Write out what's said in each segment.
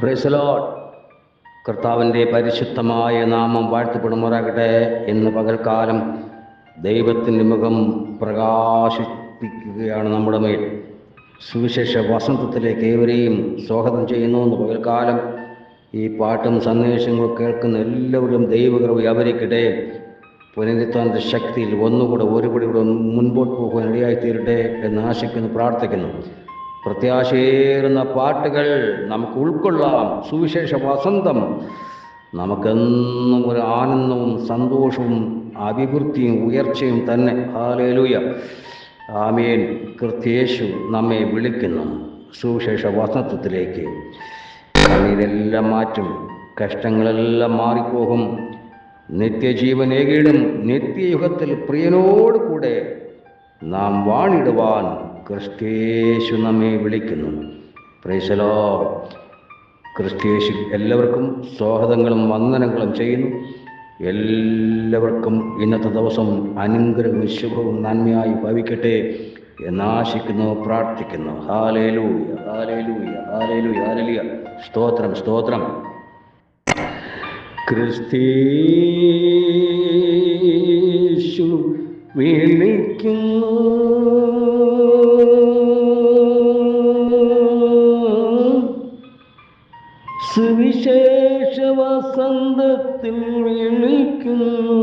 ബ്രസലോട്ട് കർത്താവിന്റെ പരിശുദ്ധമായ നാമം വാഴ്ത്തപ്പെടുമാറാകട്ടെ എന്ന് പകൽക്കാലം ദൈവത്തിന്റെ മുഖം പ്രകാശിപ്പിക്കുകയാണ് നമ്മുടെ മേൽ. സുവിശേഷ വസന്തത്തിലേക്ക് ഏവരെയും സ്വാഗതം ചെയ്യുന്നു എന്ന് പകൽക്കാലം ഈ പാട്ടും സന്ദേശങ്ങളും കേൾക്കുന്ന എല്ലാവരും ദൈവകൃപ അവരിക്കട്ടെ പുനരുത്താന്റെ ശക്തിയിൽ ഒന്നുകൂടെ ഒരുപടി കൂടെ മുൻപോട്ട് പോകാൻ ഇടയായി തീരട്ടെ എന്ന് ആശിക്കുന്നു പ്രാർത്ഥിക്കുന്നു. പ്രത്യാശയേറുന്ന പാട്ടുകൾ നമുക്ക് ഉൾക്കൊള്ളാം. സുവിശേഷ വസന്തം. നമുക്കെന്നും ഒരു ആനന്ദവും സന്തോഷവും അഭിവൃദ്ധിയും ഉയർച്ചയും തന്നെ. ഹാലേലൂയ ആമേൻ. കൃത്യേശു നമ്മെ വിളിക്കുന്നു സുവിശേഷ വസന്തത്തിലേക്ക്. കണ്ണീരെല്ലാം മാറ്റും. കഷ്ടങ്ങളെല്ലാം മാറിപ്പോകും. നിത്യജീവൻ ഏകിടും നിത്യയുഗത്തിൽ പ്രിയനോട് കൂടെ നാം വാണിടുവാൻ ക്രിസ്തേശു നമ്മെ വിളിക്കുന്നു. പ്രൈസലോ ക്രിസ്ത്യേശു എല്ലാവർക്കും സ്വാഗതങ്ങളും വന്ദനങ്ങളും ചെയ്യുന്നു. എല്ലാവർക്കും ഇന്നത്തെ ദിവസം അനുഗ്രഹവും ശുഭവും നന്മയായി ഭവിക്കട്ടെ എന്നാശിക്കുന്നു പ്രാർത്ഥിക്കുന്നു. ഹാലേലൂയ ഹാലേലൂയ ഹാലേലൂയ ഹാലേലൂയ സ്തോത്രം സ്തോത്രം. ക്രിസ്തീശു വിളിക്കുന്നു. സുവിശേഷ വസന്തത്തിൽ വിളിക്കുന്നു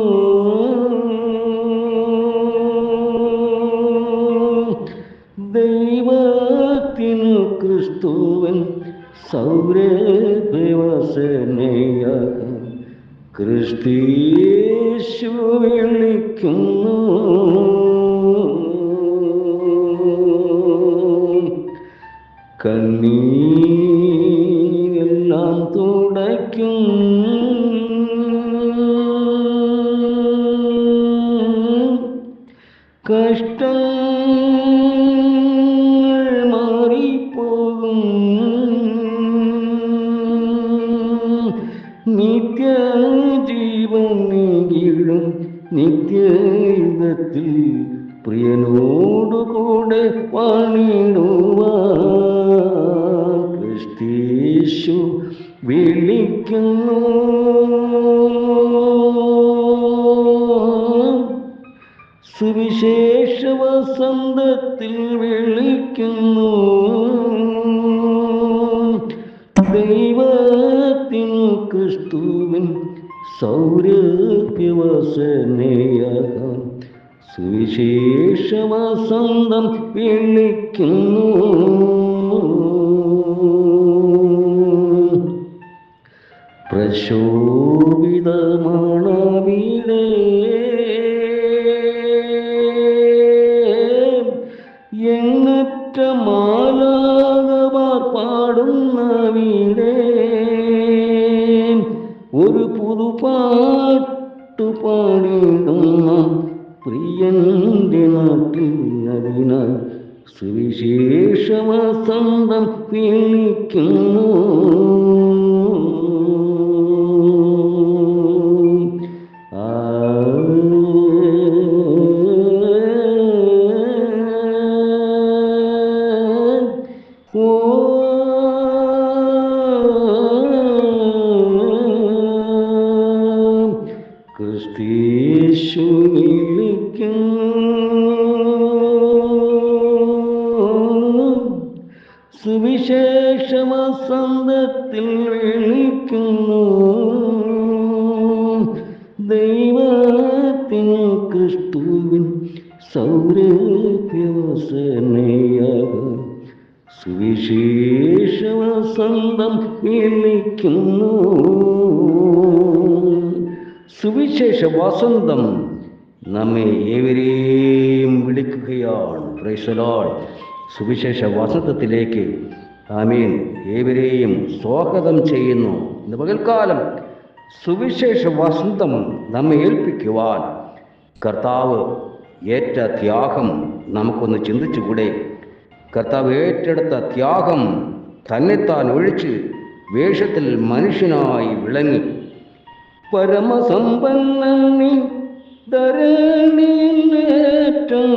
ദൈവത്തിനു ക്രിസ്തുവൻ സൗരഭ്യവസനയാകാം ക്രിസ്തീശു വിളിക്കുന്നു. നിത്യജീവനെങ്കിലും നിത്യയുഗത്തിൽ പ്രിയനോടുകൂടെ വാണിടുവാൻ പ്രശോഭിതമാണവിടെ. എണ്ണറ്റ മാലാകമാർ പാടുന്ന വീടേ ഒരു പുതുപാട്ടു പാടിടുന്ന പ്രിയന്റെ നാട്ടിൽ അതിനാൽ സുവിശേഷ വസന്തം വിളിക്കുന്നു. വസന്തം നമ്മെ ഏവരെയും വിളിക്കുകയാണ്. പ്രൈസലോൾ സുവിശേഷ വസന്തത്തിലേക്ക്. ആമീൻ. ഏവരെയും സ്വാഗതം ചെയ്യുന്നു. ഇന്ന് പകൽക്കാലം സുവിശേഷ വസന്തം നമ്മെ ഏൽപ്പിക്കുവാൻ കർത്താവ് ഏറ്റ ത്യാഗം നമുക്കൊന്ന് ചിന്തിച്ചുകൂടെ? കർത്താവ് ഏറ്റെടുത്ത ത്യാഗം തന്നെത്താൻ ഒഴിച്ച് വേഷത്തിൽ മനുഷ്യനായി വിളങ്ങി. പരമസമ്പന്നി ധരണിയിലേറ്റം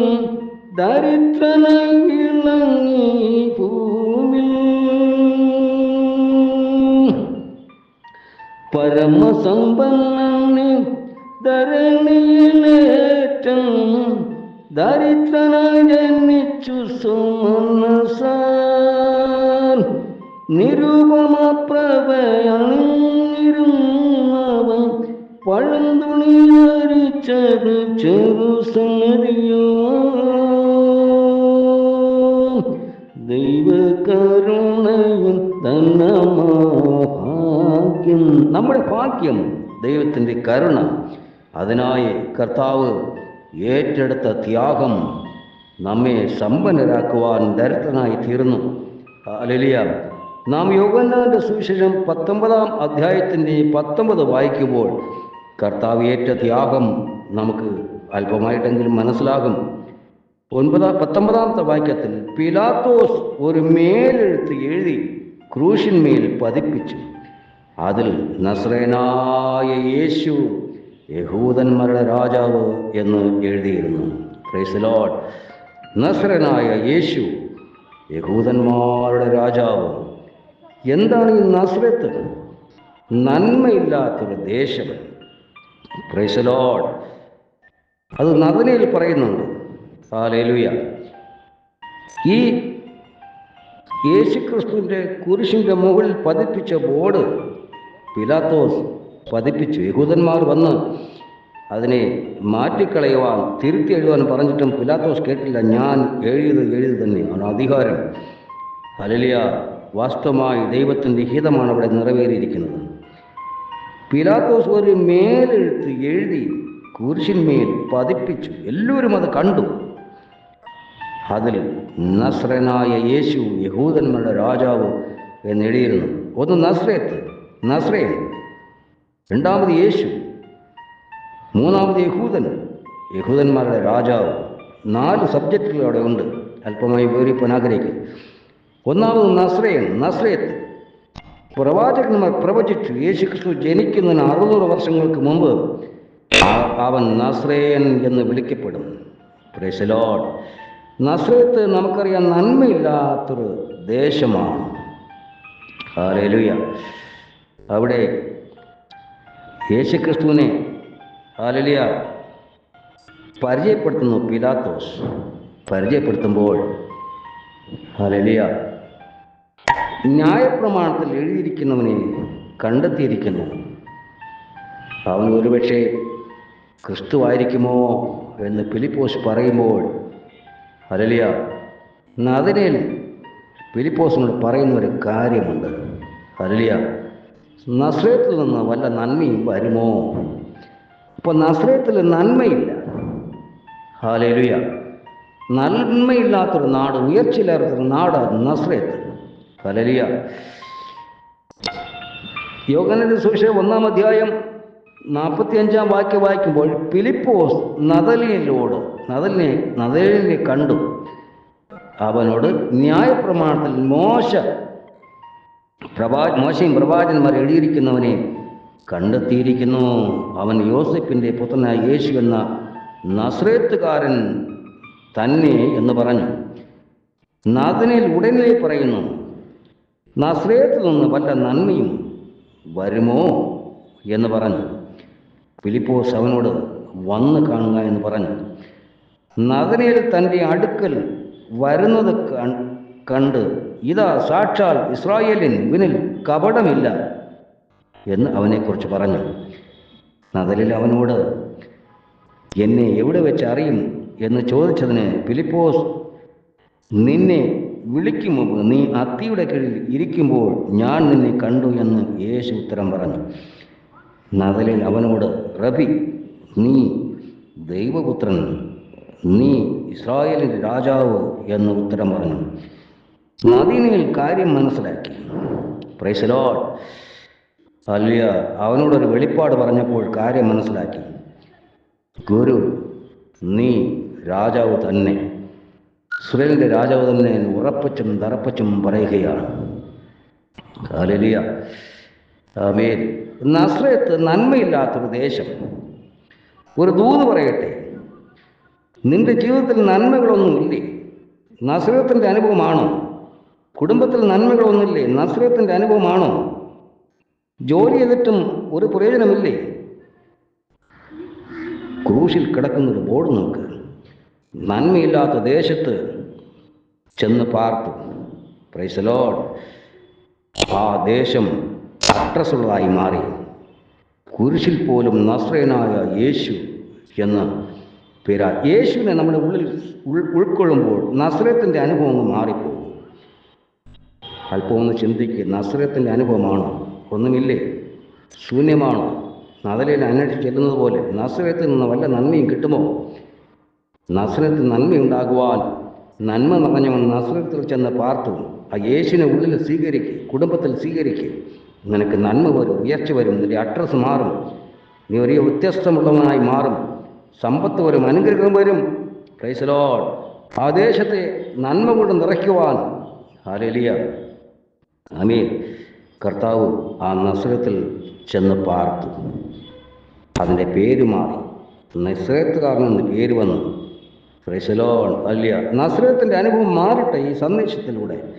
ദരിദ്രനായി വിളങ്ങി ഭൂമിൽ. പരമസമ്പന്നനെ ധരണിയിലേറ്റം ദരിദ്രനായി ജനിച്ചു സുമനസാൻ. നിരൂപമ പ്രഭയണിഞ്ഞിരുന്നവൻ പഴന്തുണി ചെറു ചെറുസന്നതിയോ ദൈവകരുണയും തന്നമാക്യം നമ്മുടെ ഭാഗ്യം ദൈവത്തിന്റെ കരുണ. അതിനായി കർത്താവ് ഏറ്റെടുത്ത ത്യാഗം നമ്മെ സമ്പന്നരാക്കുവാൻ ദരിദ്രനായി തീർന്നു. അലലിയ നാം യോഗന്നാന്റെ സുവിശേഷം പത്തൊമ്പതാം അധ്യായത്തിന്റെ പത്തൊമ്പത് വായിക്കുമ്പോൾ കർത്താവ് ഏറ്റ ത്യാഗം നമുക്ക് അല്പമായിട്ടെങ്കിലും മനസ്സിലാകും. ഒൻപതാം പത്തൊമ്പതാമത്തെ വാക്യത്തിൽ പിലാത്തോസ് ഒരു മേലെഴുത്ത് എഴുതി ക്രൂശിന്മേൽ പതിപ്പിച്ചു. അതിൽ നസ്രേനായ യേശു യഹൂദന്മാരുടെ രാജാവ് എന്ന് എഴുതിയിരുന്നു. ക്രൈസ്ലോഡ് നസ്രനായ യേശു യഹൂദന്മാരുടെ രാജാവ്. എന്താണ് ഈ നസ്രത്ത്? നന്മയില്ലാത്തൊരു ദേശം. പ്രൈസ് ലോഡ് അത് നദനയിൽ പറയുന്നുണ്ട്. ഹാലേലുയ ഈ യേശുക്രിസ്തുവിന്റെ കുരിശിന്റെ മുകളിൽ പതിപ്പിച്ച ബോർഡ് പിലാത്തോസ് പതിപ്പിച്ചു. യഹൂദന്മാർ വന്ന് അതിനെ മാറ്റിക്കളയുവാൻ തിരുത്തി എഴുതുവാൻ പറഞ്ഞിട്ടും പിലാത്തോസ് കേട്ടില്ല. ഞാൻ എഴുതിയത് എഴുതി തന്നെയാണ്. അധികാരം. അലലിയ വാസ്തവമായി ദൈവത്തിന്റെ ഹിതമാണ് അവിടെ നിറവേറിയിരിക്കുന്നത്. പിലാത്തോസ് ഒരു മേലെഴുത്ത് എഴുതി കുരിശിന്മേൽ പതിപ്പിച്ചു. എല്ലാവരും അത് കണ്ടു. അതിൽ നസ്രനായ യേശു യഹൂദന്മാരുടെ രാജാവ് എന്ന് എഴുതിയിരുന്നു ഒന്ന് നസ്രേത്ത് നസ്രേൻ രണ്ടാമത് യേശു. മൂന്നാമത് യഹൂദൻ. യഹൂദന്മാരുടെ രാജാവ്. നാല് സബ്ജക്റ്റുകൾ അവിടെ ഉണ്ട്. അല്പമായി വിവരിപ്പാൻ ആഗ്രഹിക്കും ഒന്നാമത് നസ്രയൻ നസ്രേത്ത്. പ്രവാചകന്മാർ പ്രവചിച്ചു. യേശുക്രിസ്തു ജനിക്കുന്നതിന് അറുന്നൂറ് വർഷങ്ങൾക്ക് മുമ്പ് അവൻ നസ്രേയൻ എന്ന് വിളിക്കപ്പെടും. നസ്രേത്ത് നമുക്കറിയാം നന്മയില്ലാത്തൊരു ദേശമാണ്. ഹാലേലുയ അവിടെ യേശുക്രിസ്തുവിനെ ഹാലലിയ പരിചയപ്പെടുത്തുന്നു പിലാത്തോസ്. പരിചയപ്പെടുത്തുമ്പോൾ ഹാലലിയ ന്യായപ്രമാണത്തിൽ എഴുതിയിരിക്കുന്നവനെ കണ്ടെത്തിയിരിക്കുന്നു. അവൻ ഒരുപക്ഷെ ക്രിസ്തുവായിരിക്കുമോ എന്ന് ഫിലിപ്പോസ് പറയുമ്പോൾ അലലിയ നദിനയിൽ ഫിലിപ്പോസിനോട് പറയുന്ന ഒരു കാര്യമുണ്ട്. അലലിയ നസ്രയത്തിൽ നിന്ന് വല്ല നന്മയും വരുമോ? അപ്പോൾ നസ്രയത്തിൽ നന്മയില്ല. ഹാലലുയ നന്മയില്ലാത്തൊരു നാട് ഉയർച്ചയില്ലാത്തൊരു നാട് നസ്രയത്ത്. ഹലലിയ യോഗനന്റെ സുവിശേഷം ഒന്നാം അധ്യായം നാൽപ്പത്തി അഞ്ചാം വാക്യം വായിക്കുമ്പോൾ ഫിലിപ്പോസ് നദലിനോട് നദലിനെ നദലിനെ കണ്ടു. അവനോട് ന്യായപ്രമാണത്തിൽ മോശ പ്രവാ മോശയും പ്രവാചകന്മാർ എഴുതിയിരിക്കുന്നവനെ കണ്ടെത്തിയിരിക്കുന്നു. അവൻ യോസഫിന്റെ പുത്രനായ യേശു എന്ന നസ്രേത്തുകാരൻ തന്നെ എന്ന് പറഞ്ഞു. നാഥനിൽ ഉടനെ പറയുന്നു നസ്രേത്തിൽ നിന്ന് വല്ല നന്മയും വരുമോ എന്ന് പറഞ്ഞു. ഫിലിപ്പോസ് അവനോട് വന്ന് കാണുക എന്ന് പറഞ്ഞു. നദനയിൽ തന്റെ അടുക്കൽ വരുന്നത് കണ്ട് ഇതാ സാക്ഷാൽ ഇസ്രായേലിൻ ഇവനിൽ കപടമില്ല എന്ന് അവനെക്കുറിച്ച് പറഞ്ഞു. നദലിൽ അവനോട് എന്നെ എവിടെ വെച്ച് അറിയും എന്ന് ചോദിച്ചതിന് ഫിലിപ്പോസ് നിന്നെ വിളിക്കും മുമ്പ് നീ അത്തിയുടെ കീഴിൽ ഇരിക്കുമ്പോൾ ഞാൻ നിന്നെ കണ്ടു എന്ന് യേശു ഉത്തരം പറഞ്ഞു. നദലിൽ അവനോട് റബി നീ ദൈവപുത്രൻ നീ ഇസ്രായേലിന്റെ രാജാവ് എന്ന് ഉത്തരം പറഞ്ഞു. നദീനയിൽ കാര്യം മനസ്സിലാക്കി. പ്രൈസലോ അല്ലിയ അവനോടൊരു വെളിപ്പാട് പറഞ്ഞപ്പോൾ കാര്യം മനസ്സിലാക്കി. ഗുരു നീ രാജാവ് തന്നെ. ഇസ്രയേലിന്റെ രാജാവ് തന്നെ ഉറപ്പച്ചും തറപ്പിച്ചും പറയുകയാണ്. ആശ്രയത്ത് ആമേൻ. നസ്രയത്ത് നന്മയില്ലാത്തൊരു ദേശം. ഒരു ദൂത് പറയട്ടെ. നിന്റെ ജീവിതത്തിൽ നന്മകളൊന്നുമില്ലേ? നസ്രയത്തിന്റെ അനുഭവമാണോ? കുടുംബത്തിൽ നന്മകളൊന്നുമില്ലേ? നസ്രയത്തിന്റെ അനുഭവമാണോ? ജോലി ചെയ്തിട്ടും ഒരു പ്രയോജനമില്ലേ? ക്രൂശിൽ കിടക്കുന്നൊരു ബോർഡ് നോക്ക്. നന്മയില്ലാത്ത ദേശത്ത് ചെന്ന് പാർത്തു. പ്രൈസലോഡ് ആ ദേശം അട്രസുള്ളതായി മാറി. കുരിശിൽ പോലും നസ്രയനായ യേശു എന്ന് പേരാ. യേശുവിനെ നമ്മുടെ ഉള്ളിൽ ഉൾ ഉൾക്കൊള്ളുമ്പോൾ നസ്രത്തിന്റെ അനുഭവം മാറിപ്പോകും. അല്പം ഒന്ന് ചിന്തിക്കുക നസ്രത്തിന്റെ അനുഭവമാണ്? ഒന്നുമില്ലേ? ശൂന്യമാണ്? നദലയിൽ അന്വേഷിച്ച് ചെല്ലുന്നത് പോലെ നസ്രത്തിൽ നിന്ന് വല്ല നന്മയും കിട്ടുമോ? നസ്രത്തിൽ നന്മയുണ്ടാകുവാൻ നന്മ നിറഞ്ഞവൻ നസ്രത്തിൽ ചെന്ന് പാർത്തു. ആ യേശുവിനെ ഉള്ളിൽ സ്വീകരിക്കും കുടുംബത്തിൽ സ്വീകരിക്കും. നിനക്ക് നന്മ വരും ഉയർച്ച വരും നിന്റെ അഡ്രസ്സ് മാറും. നീ ഒരു വ്യത്യസ്തമുള്ളവനായി മാറും. സമ്പത്ത് വരും അനുഗ്രഹം വരും. ക്രൈസലോൾ ആ ദേശത്തെ നന്മ കൊണ്ട് നിറയ്ക്കുവാൻ. ആരലിയ അമീൻ കർത്താവ് ആ നസ്രത്തിൽ ചെന്ന് പാർത്തു. അതിന്റെ പേര് മാറി. നസ്രത്തുകാരൻ പേര് വന്നു. ഫ്രൈസലോൺ അല്ല നസ്രത്തിന്റെ അനുഭവം മാറട്ടെ ഈ സന്ദേശത്തിലൂടെ.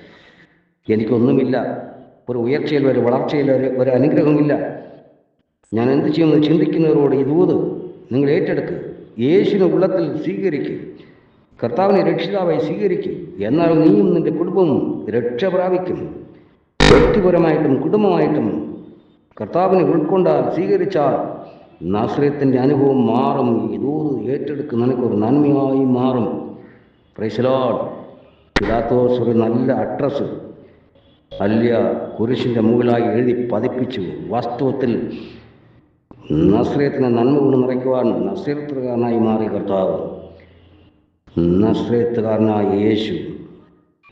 എനിക്കൊന്നുമില്ല. ഒരു ഉയർച്ചയിൽ ഒരു വളർച്ചയിൽ ഒരു ഒരു അനുഗ്രഹമില്ല ഞാൻ എന്ത് ചെയ്യുമെന്ന് ചിന്തിക്കുന്നവരോട് ദൂത് നിങ്ങൾ ഏറ്റെടുക്കുക യേശുവിനെ ഉള്ളത്തിൽ സ്വീകരിക്കും. കർത്താവിനെ രക്ഷിതാവായി സ്വീകരിക്കും. എന്നാൽ നീയും നിന്റെ കുടുംബവും രക്ഷ പ്രാപിക്കും. വ്യക്തിപരമായിട്ടും കുടുംബമായിട്ടും കർത്താവിനെ ഉൾക്കൊണ്ടാൽ സ്വീകരിച്ചാൽ നാശ്രയത്തിന്റെ അനുഭവം മാറും. ഈ ദൂത് ഏറ്റെടുക്കും നിനക്കൊരു നന്മയായി മാറും. പ്രൈസലോഡ് പിലാത്തോസ് ഒരു നല്ല അഡ്രസ്സ് അല്ല കുരിശിന്റെ മുകളിലായി എഴുതി പതിപ്പിച്ചു. വാസ്തവത്തിൽ നസ്രയത്തിനെ നന്മ കൊണ്ട് നിറയ്ക്കുവാൻ നസ്രത്തുകാരനായി മാറി കർത്താവ്. നസ്രത്തുകാരനായ യേശു.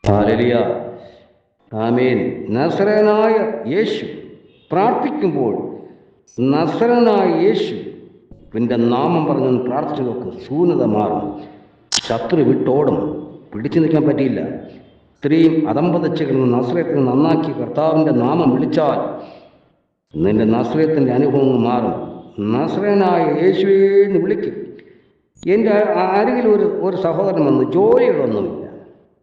ഹാലലിയ ആമേൻ. നസ്രനായ യേശു പ്രാർത്ഥിക്കുമ്പോൾ നസ്രനായ യേശു നിന്റെ നാമം പറഞ്ഞ് പ്രാർത്ഥിച്ചു നോക്ക് ശൂന്യത മാറും. ശത്രു വിട്ടോടും പിടിച്ചു നിൽക്കാൻ പറ്റിയില്ല. സ്ത്രീയും അതമ്പതച്ച് കിടന്ന് നസ്രയത്തിന് നന്നാക്കി കർത്താവിന്റെ നാമം വിളിച്ചാൽ നിന്റെ നസ്രയത്തിന്റെ അനുഭവം മാറും. നസ്രനായ യേശുവേ എന്ന് വിളിക്കും. എന്റെ അരികിൽ ഒരു ഒരു സഹോദരൻ വന്ന് ജോലികളൊന്നുമില്ല.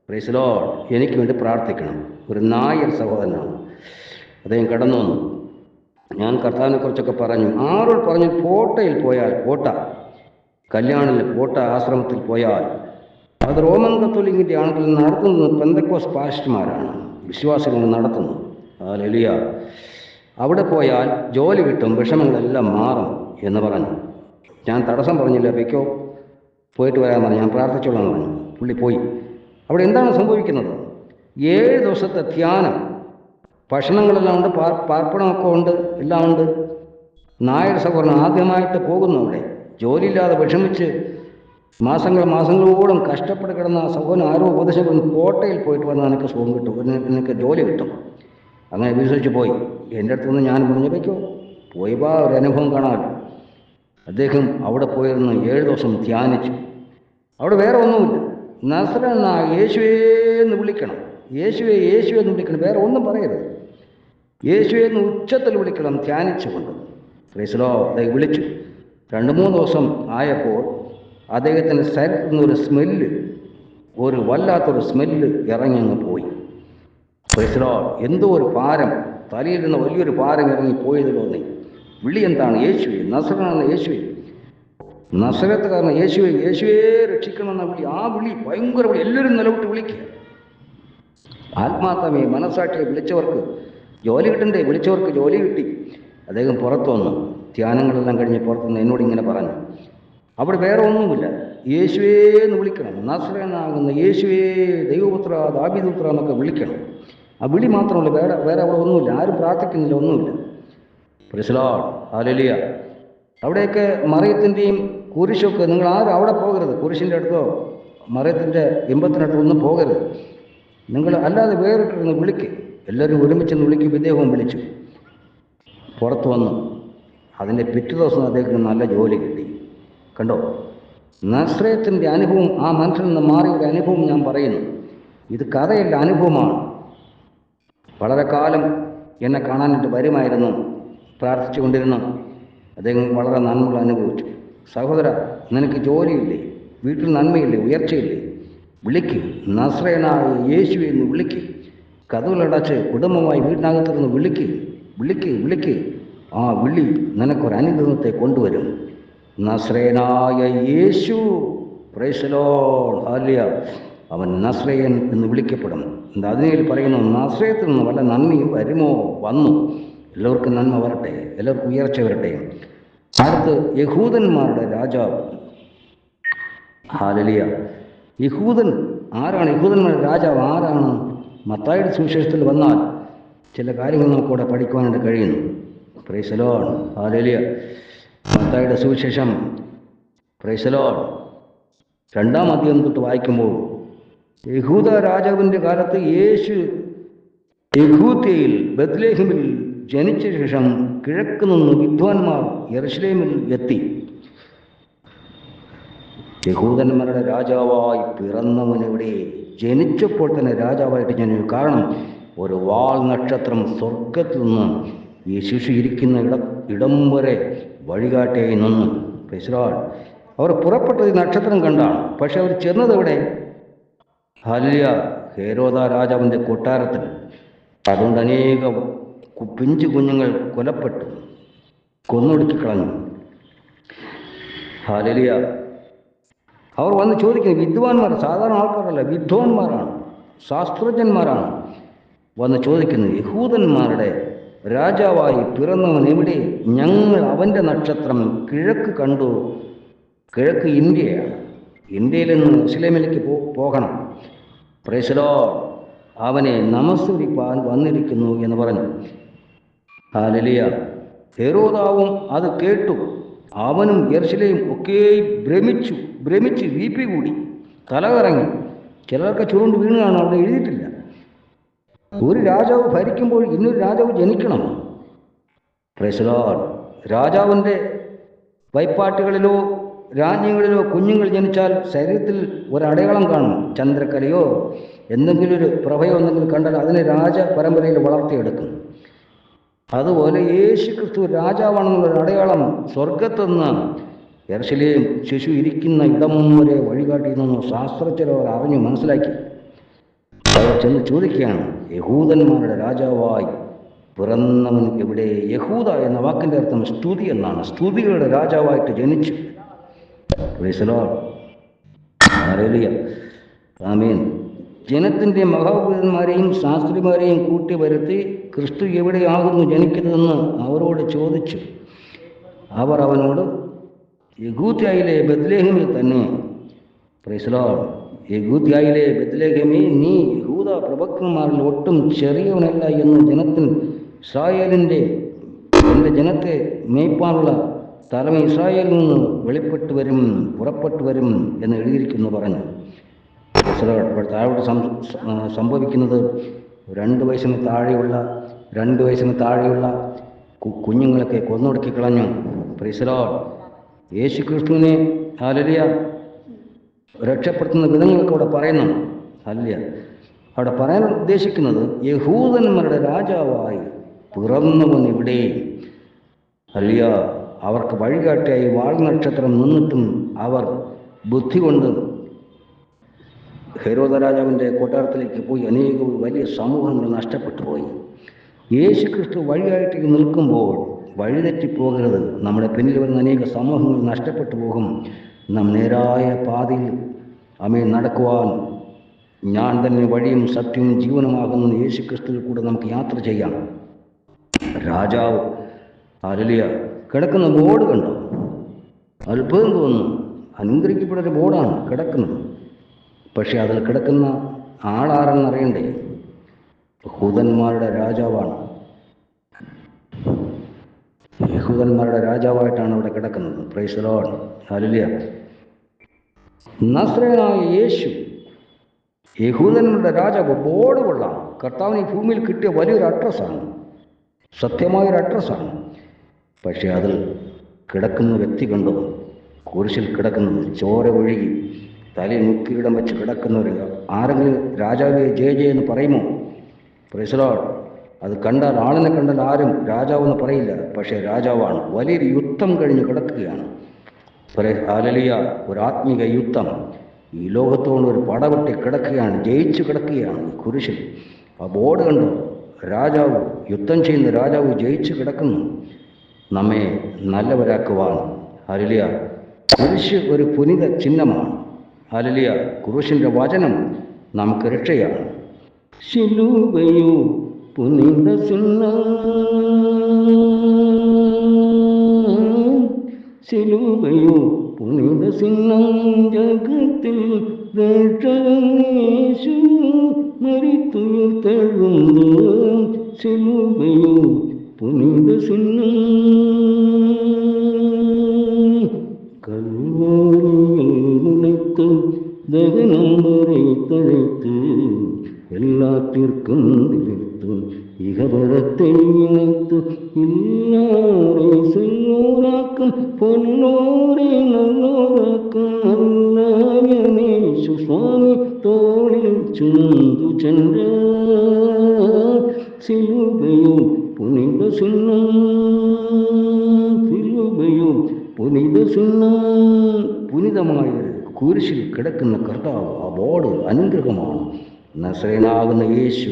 പ്രൈസലോ എനിക്ക് വേണ്ടി പ്രാർത്ഥിക്കണം. ഒരു നായർ സഹോദരനാണ്. അദ്ദേഹം കിടന്നു ഞാൻ കർത്താവിനെ കുറിച്ചൊക്കെ പറഞ്ഞു. ആരോട് പറഞ്ഞു കോട്ടയിൽ പോയാൽ കോട്ട കല്യാണിൽ കോട്ട ആശ്രമത്തിൽ പോയാൽ. അത് റോമൻ കത്തോലിക്കിന്റെ ആണെങ്കിൽ നടത്തുന്നത് പെന്തക്കോസ് പാസ്റ്റർമാരാണ് വിശ്വാസികൾ നടത്തുന്നു. ആ അവിടെ പോയാൽ ജോലി കിട്ടും വിഷമങ്ങളെല്ലാം മാറും എന്ന് പറഞ്ഞു. ഞാൻ തടസ്സം പറഞ്ഞില്ല വെക്കോ. പോയിട്ട് വരാൻ പറഞ്ഞു. ഞാൻ പ്രാർത്ഥിച്ചോളാം പറഞ്ഞു. പുള്ളി പോയി. അവിടെ എന്താണ് സംഭവിക്കുന്നത്? ഏഴ് ദിവസത്തെ ധ്യാനം. ഭക്ഷണങ്ങളെല്ലാം ഉണ്ട് പാർ പാർപ്പണമൊക്കെ ഉണ്ട് എല്ലാം ഉണ്ട്. നായർ സഹോദരൻ ആദ്യമായിട്ട് പോകുന്നു അവിടെ. ജോലിയില്ലാതെ വിഷമിച്ച് മാസങ്ങൾ മാസങ്ങളോളം കഷ്ടപ്പെട്ട് കിടന്ന ആ സഹോദരൻ ആരോ ഉപദേശം കോട്ടയിൽ പോയിട്ട് വന്നാൽ നിനക്ക് സുഖം കിട്ടും നിനക്ക് ജോലി കിട്ടും. അങ്ങനെ വിശ്വസിച്ച് പോയി. എന്റെ അടുത്ത് നിന്ന് ഞാൻ പറഞ്ഞു വയ്ക്കോ പോയി വാ ഒരു അനുഭവം കാണാമല്ലോ അദ്ദേഹം അവിടെ പോയിരുന്ന് ഏഴ് ദിവസം ധ്യാനിച്ചു. അവിടെ വേറെ ഒന്നുമില്ല. നസ്രന യേശുവേ എന്ന് വിളിക്കണം. യേശുവേ യേശുവേ എന്ന് വിളിക്കണം. വേറെ ഒന്നും പറയരുത്. യേശുവെ എന്ന് ഉച്ചത്തിൽ വിളിക്കണം ധ്യാനിച്ചുകൊണ്ട് ക്രൈസ്ലോ അദ്ദേഹം വിളിച്ചു. രണ്ട് മൂന്ന് ദിവസം ആയപ്പോൾ അദ്ദേഹത്തിന്റെ ശരീരത്തിൽ നിന്നൊരു സ്മെല്ല് ഒരു വല്ലാത്തൊരു സ്മെല്ല് ഇറങ്ങി അങ്ങ് പോയി. ക്രൈസ്ലോ എന്തോ ഒരു പാരം തലയിൽ നിന്ന് വലിയൊരു പാരം ഇറങ്ങി പോയത് തോന്നി. വിളി എന്താണ് യേശുവെ? നസറാണ് യേശുവെ. കാരണം യേശുവെ യേശുവെ രക്ഷിക്കണമെന്ന വിളി. ആ വിളി ഭയങ്കര വിളി. എല്ലാവരും നിലവിട്ട് വിളിക്കുക. ആത്മാർത്ഥമേ മനസ്സാക്ഷിയെ വിളിച്ചവർക്ക് ജോലി കിട്ടണ്ടേ? വിളിച്ചവർക്ക് ജോലി കിട്ടി. അദ്ദേഹം പുറത്തു വന്നു. ധ്യാനങ്ങളെല്ലാം കഴിഞ്ഞ് പുറത്തു നിന്ന് എന്നോട് ഇങ്ങനെ പറഞ്ഞു. അവിടെ വേറെ ഒന്നുമില്ല. യേശുവേ എന്ന് വിളിക്കണം. നസ്രനാകുന്ന യേശുവേ ദൈവപുത്ര ദാബിദുത്ര എന്നൊക്കെ വിളിക്കണം. ആ വിളി മാത്രമല്ല വേറെ വേറെ അവിടെ ഒന്നുമില്ല. ആരും പ്രാർത്ഥിക്കുന്നില്ല ഒന്നുമില്ല. പ്രസിലോൺ ആലലിയ അവിടെയൊക്കെ മറിയത്തിന്റെയും കുരിശൊക്കെ നിങ്ങൾ ആരും അവിടെ പോകരുത്. കുരിശിന്റെ അടുത്തോ മറിയത്തിന്റെ ബിംബത്തിനടുത്തോ ഒന്നും പോകരുത്. നിങ്ങൾ അല്ലാതെ വേറിട്ടിരുന്ന് വിളിക്ക്. എല്ലാവരും ഒരുമിച്ച് വിളിക്കും. ഇദ്ദേഹവും വിളിച്ചു. പുറത്തു വന്നു. അതിന്റെ പിറ്റേ ദിവസം അദ്ദേഹത്തിന് നല്ല ജോലി കിട്ടി. കണ്ടോ? നസ്രയത്തിന്റെ അനുഭവം ആ മനുഷ്യനിൽ നിന്ന് മാറിയ ഒരു അനുഭവം ഞാൻ പറയുന്നു. ഇത് കഥയല്ല അനുഭവമാണ്. വളരെ കാലം എന്നെ കാണാനായിട്ട് വരുമായിരുന്നു. പ്രാർത്ഥിച്ചു കൊണ്ടിരുന്നു. അദ്ദേഹം വളരെ നന്മകൾ അനുഭവിച്ചു. സഹോദര നിനക്ക് ജോലിയില്ലേ? വീട്ടിൽ നന്മയില്ലേ? ഉയർച്ചയില്ലേ? വിളിക്കും. നസ്രയനായ യേശു എന്ന് വിളിക്കും. കഥകളടച്ച് കുടുംബമായി വീടിനകത്തിരുന്ന് വിളിക്ക് വിളിക്ക് വിളിക്ക്. ആ വിളി നിനക്കൊരു അനുഗ്രഹത്തെ കൊണ്ടുവരും. നസ്രേനായ യേശു. അവൻ നസ്രയൻ എന്ന് വിളിക്കപ്പെടും. എന്താ അതിനിൽ പറയുന്നു നസ്രയത്തിൽ നിന്ന് വല്ല നന്മയും വരുമോ? വന്നു. എല്ലാവർക്കും നന്മ വരട്ടെ. എല്ലാവർക്കും ഉയർച്ച വരട്ടെ. അടുത്ത് യഹൂദന്മാരുടെ രാജാവ്. ഹാലലിയ യഹൂദൻ ആരാണ്? യഹൂദന്മാരുടെ രാജാവ് ആരാണ്? മത്തായുടെ സുവിശേഷത്തിൽ വന്നാൽ ചില കാര്യങ്ങൾ നമുക്കിവിടെ പഠിക്കുവാനായിട്ട് കഴിയുന്നു. പ്രൈസലോൺ ആലേലിയ മത്തായുടെ സുവിശേഷം. പ്രൈസലോൺ രണ്ടാം അധ്യായം തൊട്ട് വായിക്കുമ്പോൾ യഹൂദ രാജാവിന്റെ കാലത്ത് യേശു യഹൂദ്യയിൽ ബദ്ലേഹിമിൽ ജനിച്ച ശേഷം കിഴക്ക് നിന്ന് വിദ്വാൻമാർ യെറുസലേമിൽ എത്തി. യഹൂദന്മാരുടെ രാജാവായി പിറന്നവനെവിടെ ജനിച്ചപ്പോൾ തന്നെ രാജാവായിട്ട് ജനിച്ചു കാരണം. ഒരു വാൾ നക്ഷത്രം സ്വർഗത്തിൽ നിന്ന് ഈ ശിശു ഇരിക്കുന്ന ഇട ഇടം വരെ വഴികാട്ടിയായി നിന്നു. പെസ്രാൾ. അവർ പുറപ്പെട്ടത് നക്ഷത്രം കണ്ടാണ്. പക്ഷെ അവർ ചെന്നത് എവിടെ? ഹല്യ ഹേരോദ രാജാവിന്റെ കൊട്ടാരത്തിൽ. അതുകൊണ്ട് അനേക പിഞ്ചു കുഞ്ഞുങ്ങൾ കൊലപ്പെട്ടു. കൊന്നൊടുക്കി കളഞ്ഞു. ഹാലലിയ അവർ വന്ന് ചോദിക്കുന്നത് വിദ്വാൻമാർ സാധാരണ ആൾക്കാരല്ല വിദ്വാൻമാരാണ് ശാസ്ത്രജ്ഞന്മാരാണ്. വന്ന് ചോദിക്കുന്നത് യഹൂദന്മാരുടെ രാജാവായി പിറന്നവൻ എവിടെ? ഞങ്ങൾ അവന്റെ നക്ഷത്രം കിഴക്ക് കണ്ടു കിഴക്ക് ഇന്ത്യയാണ്. ഇന്ത്യയിൽ നിന്ന് ഇസ്ലേമിലേക്ക് പോ പോകണം. പ്രേസലോ അവനെ നമസ്കരിപ്പാൻ വന്നിരിക്കുന്നു എന്ന് പറഞ്ഞു. ഹാലലിയ. ഹെരോദാവും അത് കേട്ടു. അവനും യെർശിലയും ഒക്കെ ഭ്രമിച്ചു ഭ്രമിച്ച് വീപ്പി കൂടി. തല തലകറങ്ങി. ചിലർക്ക് ചുരുണ്ട് വീണുകയാണ് അവിടെ എഴുതിയിട്ടില്ല. ഒരു രാജാവ് ഭരിക്കുമ്പോൾ ഇന്നൊരു രാജാവ് ജനിക്കണം. പ്രസലോൺ രാജാവിന്റെ വൈപ്പാട്ടുകളിലോ രാജ്യങ്ങളിലോ കുഞ്ഞുങ്ങൾ ജനിച്ചാൽ ശരീരത്തിൽ ഒരടയാളം കാണും. ചന്ദ്രക്കലയോ എന്തെങ്കിലും ഒരു പ്രഭയോ എന്തെങ്കിലും കണ്ടാൽ അതിനെ രാജ പരമ്പരയിൽ വളർത്തിയെടുക്കും. അതുപോലെ യേശു ക്രിസ്തു രാജാവാണെന്നുള്ള അടയാളം സ്വർഗത്തുനിന്ന് യെർശലേം ശിശു ഇരിക്കുന്ന ഇടം വരെ വഴികാട്ടിയെന്നു ശാസ്ത്രജ്ഞർ അവർ അറിഞ്ഞു മനസ്സിലാക്കി. അവർ ചെന്ന് ചോദിക്കുകയാണ് യഹൂദന്മാരുടെ രാജാവായി പിറന്നവൻ എവിടെ? യഹൂദ എന്ന വാക്കിന്റെ അർത്ഥം സ്തുതി എന്നാണ്. സ്തുതികളുടെ രാജാവായിട്ട് ജനിച്ചു. ആമേൻ ജനത്തിന്റെ മഹാപുരന്മാരെയും ശാസ്ത്രിമാരെയും കൂട്ടി വരുത്തി ക്രിസ്തു എവിടെയാകുന്നു ജനിക്കുന്നതെന്ന് അവരോട് ചോദിച്ചു. അവർ അവനോട് യഗൂത്യായിലെ ബദ്ലേഹമിൽ തന്നെ. പ്രൈസ്ലോ യഗൂത്യായിലെ ബദ്ലേഹമേ നീ യഹൂദ പ്രഭക്തന്മാരിൽ ഒട്ടും ചെറിയവനല്ല എന്ന് ജനത്തിൽ ഇസ്രായേലിന്റെ എന്റെ ജനത്തെ മേയ്പ്പാനുള്ള തലമ ഇസ്രായേലിൽ നിന്ന് വെളിപ്പെട്ടു വരും പുറപ്പെട്ടു വരും എന്ന് എഴുതിയിരിക്കുന്നു പറഞ്ഞു. താഴോട്ട് സംഭവിക്കുന്നത് രണ്ട് വയസ്സിന് താഴെയുള്ള രണ്ട് വയസ്സിന് താഴെയുള്ള കുഞ്ഞുങ്ങളൊക്കെ കൊന്നൊടുക്കി കളഞ്ഞു. പ്രിസലോ യേശു ക്രിസ്തുവിനെ ഹലലിയ രക്ഷപ്പെടുത്തുന്ന വിധങ്ങളൊക്കെ അവിടെ പറയുന്നു ഹലലിയ അവിടെ പറയാൻ ഉദ്ദേശിക്കുന്നത് യഹൂദന്മാരുടെ രാജാവായി പിറന്നവൻ ഇവിടെ. അല്ല അവർക്ക് വഴികാട്ടിയായി വാൾ നക്ഷത്രം നിന്നിട്ടും അവർ ബുദ്ധി കൊണ്ട് ഹെരോദ രാജാവിന്റെ കൊട്ടാരത്തിലേക്ക് പോയി. അനേക വലിയ സമൂഹങ്ങൾ നഷ്ടപ്പെട്ടു പോയി. യേശു ക്രിസ്തു വഴിയായിട്ട് നിൽക്കുമ്പോൾ വഴിതെറ്റി പോകരുത് നമ്മുടെ പിന്നിൽ വരുന്ന അനേക സമൂഹങ്ങൾ നഷ്ടപ്പെട്ടു പോകും. നാം നേരായ പാതയിൽ അമേ നടക്കുവാൻ ഞാൻ തന്നെ വഴിയും സത്യവും ജീവനുമാകുന്ന യേശു ക്രിസ്തുവിൽ കൂടെ നമുക്ക് യാത്ര ചെയ്യാം. രാജാവ് അരലിയ കിടക്കുന്ന ബോർഡ് കണ്ടോ? അത്ഭുതം തോന്നുന്നു. അനുഗ്രഹിക്കപ്പെടുന്ന ബോർഡാണ് കിടക്കുന്നത്. പക്ഷെ അതിൽ കിടക്കുന്ന ആളാരെന്ന് യഹൂദന്മാരുടെ രാജാവാണ്. യഹൂദന്മാരുടെ രാജാവായിട്ടാണ് അവിടെ കിടക്കുന്നത്. പ്രൈസലോൺ ഹലിയ നസ്രനായ യേശു യഹൂദന്മാരുടെ രാജാവ് ബോർഡ് കൊള്ളാം. കർത്താവിന് ഈ ഭൂമിയിൽ കിട്ടിയ വലിയൊരു അഡ്രസ്സാണ് സത്യമായൊരു അഡ്രസ്സാണ് പക്ഷേ അതിൽ കിടക്കുന്ന വ്യക്തി കണ്ടോ? കുരിശിൽ കിടക്കുന്നത് ചോര ഒഴുകി തലയിൽ മുക്കിയിടം വെച്ച് കിടക്കുന്നവർ ആരെങ്കിലും രാജാവിയെ ജയ ജയ എന്ന് പറയുമോ? പ്രൈസലോ അത് കണ്ടാൽ ആളിനെ കണ്ടാൽ ആരും രാജാവെന്ന് പറയില്ല. പക്ഷേ രാജാവാണ്. വലിയൊരു യുദ്ധം കഴിഞ്ഞ് കിടക്കുകയാണ്. ആലലിയ ഒരു ആത്മീക യുദ്ധം. ഈ ലോകത്തോട് ഒരു പടവെട്ടി കിടക്കുകയാണ്. ജയിച്ചു കിടക്കുകയാണ് ഈ കുരിശിൽ. ആ ബോർഡ് കണ്ടു? രാജാവ് യുദ്ധം ചെയ്യുന്ന രാജാവ് ജയിച്ചു കിടക്കുന്നു. നമ്മെ നല്ലവരാക്കുവാൻ. അരലിയ കുരിശ് ഒരു പുനിത ചിഹ്നമാണ്. അലലിയ കുരിശിന്റെ വചനം നമുക്ക് രക്ഷയാണ്. ശിലുവയോ പുനിത സിന്നം. ശിലുവയോ പുനിത ചിഹ്നം ജഗത്തിൽ രക്ഷകേശു മരിത്തുയർത്തെഴുന്നു ശിലുവയോ പുനിത ചിഹ്നം காலத்திற்கும் இழுத்து இகபரத்தை இணைத்து இல்லாரை செல்லோராக்கும் பொன்னோரை நல்லோராக்கும் அல்லாவியமே சுவாமி தோளில் சுமந்து சென்ற சிலுவையும் புனித சுண்ணம் சிலுவையும் புனித சுண்ணம். புனிதமாயிரு குரிசில் கிடக்கின்ற கர்த்தாவோடு அனுகிரகமானும். ബോർഡ് യേശു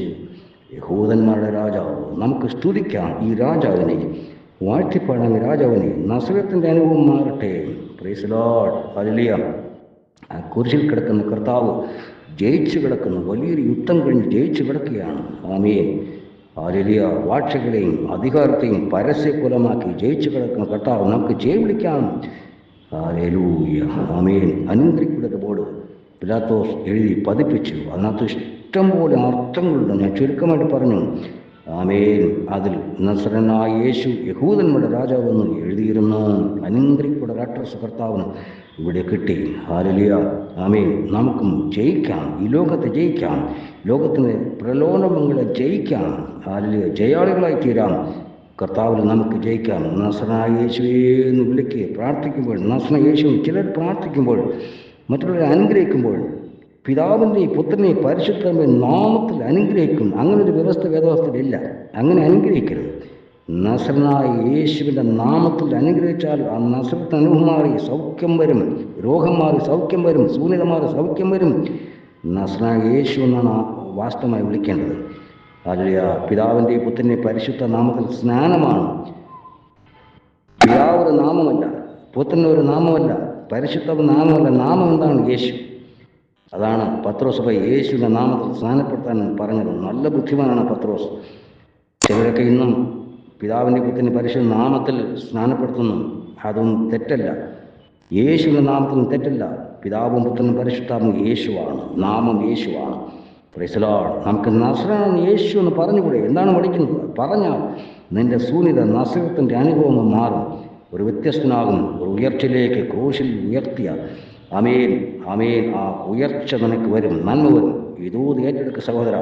യഹൂദന്മാരുടെ രാജാവ് നമുക്ക് സ്തുതിക്കാം ഈ രാജാവിനെ വാഴ്ത്തിപ്പാടാൻ രാജാവിനെ നസ്രത്തിന്റെ അനുഭവം മാറട്ടെ. പ്രൈസലോഡ് അലിയ ആ കുരിശിൽ കിടക്കുന്ന കർത്താവ് ജയിച്ചു കിടക്കുന്നു. വലിയൊരു യുദ്ധം കഴിഞ്ഞ് ജയിച്ചു കിടക്കുകയാണ്. ആമേൻ. ആരലിയ വാക്ഷകളെയും അധികാരത്തെയും പരസ്യകുലമാക്കി ജയിച്ചു കിടക്കുന്ന കർത്താവ് നമുക്ക് ജയ വിളിക്കാം. ആമേൻ. അനുഗ്രഹിക്കുന്ന ബോർഡ് പിലാത്തോസ് എഴുതി പതിപ്പിച്ചു. അതിനകത്ത് ഇഷ്ടം പോലെ അർത്ഥങ്ങളുണ്ട് ഞാൻ ചുരുക്കമായിട്ട് പറഞ്ഞു. ആമേൻ. അതിൽ നസ്രനായ യേശു യഹൂദന്മാരുടെ രാജാവെന്ന് എഴുതിയിരുന്നു അനുഗ്രഹിക്കുന്ന രാഷ്ട്ര കർത്താവിന് ഇവിടെ കിട്ടി. ഹാലലിയ ആമേൻ. നമുക്കും ജയിക്കാം. ഈ ലോകത്തെ ജയിക്കാം. ലോകത്തിന്റെ പ്രലോഭനങ്ങളെ ജയിക്കാം. ഹാലലിയ ജയാളികളായി തീരാം. കർത്താവിൽ നമുക്ക് ജയിക്കാം. നസ്രനായ യേശുവേ എന്ന് വിളിക്കുക പ്രാർത്ഥിക്കുമ്പോൾ നസ്രന യേശു ചിലർ പ്രാർത്ഥിക്കുമ്പോൾ മറ്റുള്ളവരെ അനുഗ്രഹിക്കുമ്പോൾ പിതാവിന്റെ പുത്രനെ പരിശുദ്ധമേ നാമത്തിൽ അനുഗ്രഹിക്കും. അങ്ങനെ ഒരു വ്യവസ്ഥ വേദവസ്ഥയിലില്ല അങ്ങനെ അനുഗ്രഹിക്കരുത്. നസ്രനായ യേശുവിന്റെ നാമത്തിൽ അനുഗ്രഹിച്ചാൽ ആ നസ്രത്തിന് അനുഭവം മാറി സൗഖ്യം വരും. രോഗം മാറി സൗഖ്യം വരും. ശൂന്യത സൗഖ്യം വരും. നസ്രനായ യേശു എന്നാണ് വാസ്തവമായി വിളിക്കേണ്ടത്. അതിലെ പിതാവിന്റെ പുത്രനെ പരിശുദ്ധ നാമത്തിൽ സ്നാനമാണ്. പിതാവ് ഒരു നാമമല്ല. പുത്രൻ ഒരു നാമമല്ല. പരിശുദ്ധ നാമമല്ല. നാമം എന്താണ്? യേശു. അതാണ് പത്രോസ് അപ്പോൾ യേശുവിന്റെ നാമത്തിൽ സ്നാനപ്പെടുത്താൻ പറഞ്ഞത്. നല്ല ബുദ്ധിമാനാണ് പത്രോസ്. ചിലരൊക്കെ ഇന്നും പിതാവിന്റെ പുത്തിന് പരിശുദ്ധ നാമത്തിൽ സ്നാനപ്പെടുത്തുന്നു. അതും തെറ്റല്ല. യേശുവിന്റെ നാമത്തിനും തെറ്റല്ല. പിതാവും പുത്രനും പരിശുദ്ധാവും യേശുവാണ്. നാമം യേശുവാണ്. പ്രൈസലോഡ് നമുക്ക് നസ്രാൻ യേശു എന്ന് പറഞ്ഞുകൂടെ? എന്താണ് പഠിക്കുന്നത്? പറഞ്ഞാൽ നിന്റെ ശൂന്യത നസ്രത്തിന്റെ അനുഭവം മാറും. ഒരു വ്യത്യസ്തനാകും ഒരു ഉയർച്ചയിലേക്ക് ക്രൂശിൽ ഉയർത്തിയ അമേൻ അമേൻ ആ ഉയർച്ച നിനക്ക് വരും നന്മ വരും ഇതൂത് ഏറ്റെടുക്ക സഹോദര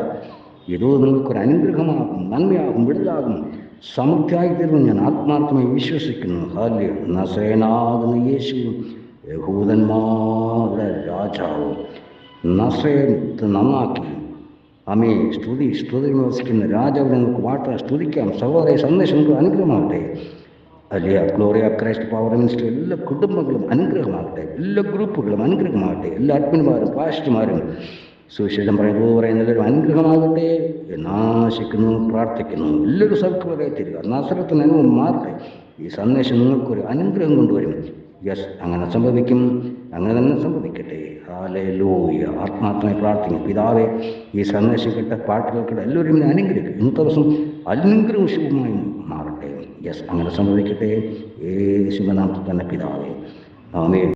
ഇതൂത് നിങ്ങൾക്കൊരു അനുഗ്രഹമാകും നന്മയാകും വിടുതലാകും സമൃദ്ധിയായി തീർന്നു ഞാൻ ആത്മാർത്ഥമായി വിശ്വസിക്കുന്നു ഹാല്യ നസേനാകുന്ന യേശു യഹൂദന്മാരുടെ രാജാവ് നസേത്ത് നന്നാക്കി അമേ സ്തുതി സ്തുതി വസിക്കുന്ന രാജാവിനെ നമുക്ക് വാഴ്ത്താൻ സ്തുതിക്കാം സഹോദര സന്ദേശം നമുക്ക് അനുഗ്രഹമാകട്ടെ അല്ലെ ഓഫ് ക്രൈസ്റ്റ് പവർ മിനിസ്റ്റർ എല്ലാ കുടുംബങ്ങളും അനുഗ്രഹമാകട്ടെ. എല്ലാ ഗ്രൂപ്പുകളും അനുഗ്രഹമാകട്ടെ. എല്ലാ അഡ്മിന്മാരും പാസ്റ്റർമാരും സുവിശേഷം പറയുന്നത് പറയുന്ന എല്ലാവരും അനുഗ്രഹമാകട്ടെ നാശിക്കുന്നു പ്രാർത്ഥിക്കുന്നു. എല്ലാവരും സൗഖ്യമായി തരിക. നാസരത്തിന് അനുഭവം മാറട്ടെ. ഈ സന്ദേശം നിങ്ങൾക്കൊരു അനുഗ്രഹം കൊണ്ടുവരും. യെസ് അങ്ങനെ സംഭവിക്കും. അങ്ങനെ തന്നെ സംഭവിക്കട്ടെ. ഹാലേ ലോയ ആത്മാർത്ഥമായി പ്രാർത്ഥിക്കും പിതാവെ ഈ സന്ദേശം കേട്ട പാട്ടുകൾ കേട്ട എല്ലാവരും അനുഗ്രഹിക്കും. ഇന്നത്തെ ദിവസം അനുഗ്രഹ ശുഭമായി മാറട്ടെ. യെസ് അങ്ങനെ സംഭവിക്കട്ടെ. യേശുവിനാമത്തിൽ തന്നെ പിതാവേ. ആമേൻ.